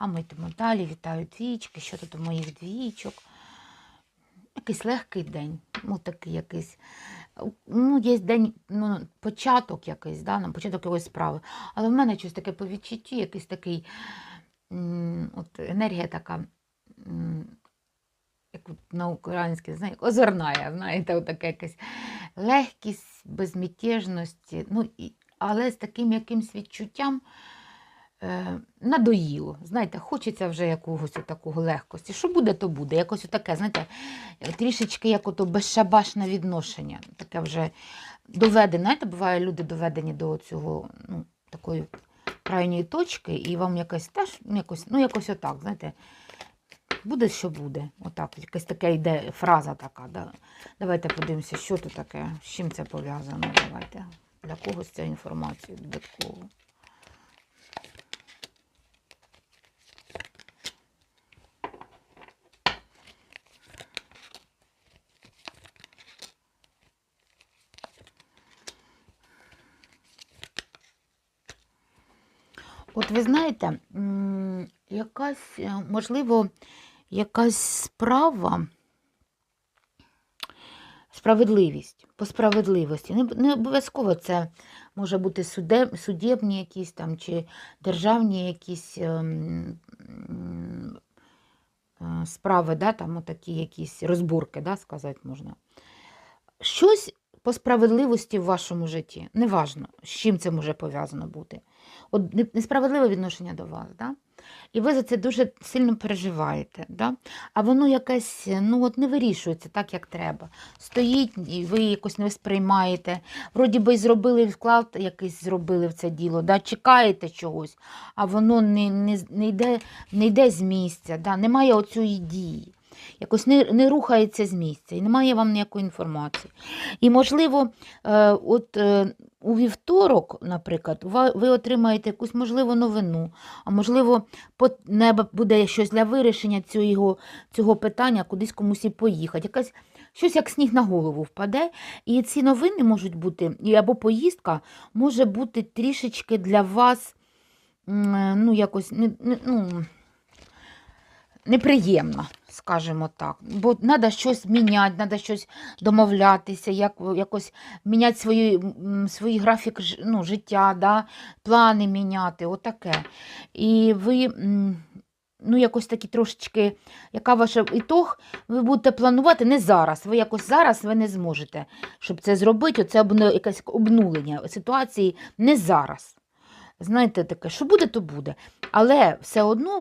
А ми йдемо далі, вітаю двічки, що тут у моїх двічок. Якийсь легкий день, ну такий якийсь. Ну, є день, ну, початок якийсь, да, початок якоїсь справи. Але в мене щось таке по відчутті, якийсь такий от енергія така, як на українській, знаєте, озерна, знаєте, от таке якась легкість, безмятежності, ну, але з таким якимсь відчуттям надоїло. Знаєте, хочеться вже якогось такого легкості. Що буде, то буде. Якось таке, знаєте, е, трішечки як ото безшабашне відношення. Таке вже доведене. Знаєте, буває, люди доведені до цього ну, такої крайньої точки, і вам якось теж ну, якось, ну, якось отак, знаєте. Буде, що буде. Отак, якась така йде фраза така. Да. Давайте подивимося, що тут таке, з чим це пов'язано. Давайте. Для когось ця інформація додатково. От ви знаєте, якась, е, можливо, якась справа, справедливість, по справедливості. Не, не обов'язково це може бути суде, судебні якісь там чи державні якісь ем, е, справи, да, там такі якісь розборки, да, сказати можна. Щось по справедливості в вашому житті, неважно, з чим це може пов'язано бути. От несправедливе відношення до вас, да? і ви за це дуже сильно переживаєте. Да? А воно якесь ну, от не вирішується так, як треба. Стоїть, і ви якось не сприймаєте. Вроді би зробили вклад якийсь зробили в це діло, да? чекаєте чогось, а воно не, не, не, йде, не йде з місця, да? немає оцієї дії. Якось не, не рухається з місця і немає вам ніякої інформації. І, можливо, е, от е, у вівторок, наприклад, ви отримаєте якусь можливо новину, а можливо, небо буде щось для вирішення цього, цього питання, кудись комусь і поїхати. Якась, щось як сніг на голову впаде. І ці новини можуть бути, або поїздка може бути трішечки для вас е, ну, якось ну, неприємна, скажімо так. Бо треба щось міняти, треба щось домовлятися, як, якось міняти свої, свій графік ну, життя, да? плани міняти, отаке. І ви. Ну, якось такі трошечки, яка ваша ітог, ви будете планувати не зараз. Ви якось зараз ви не зможете, щоб це зробити. Оце якесь обнулення ситуації не зараз. Знаєте, таке, що буде, то буде. Але все одно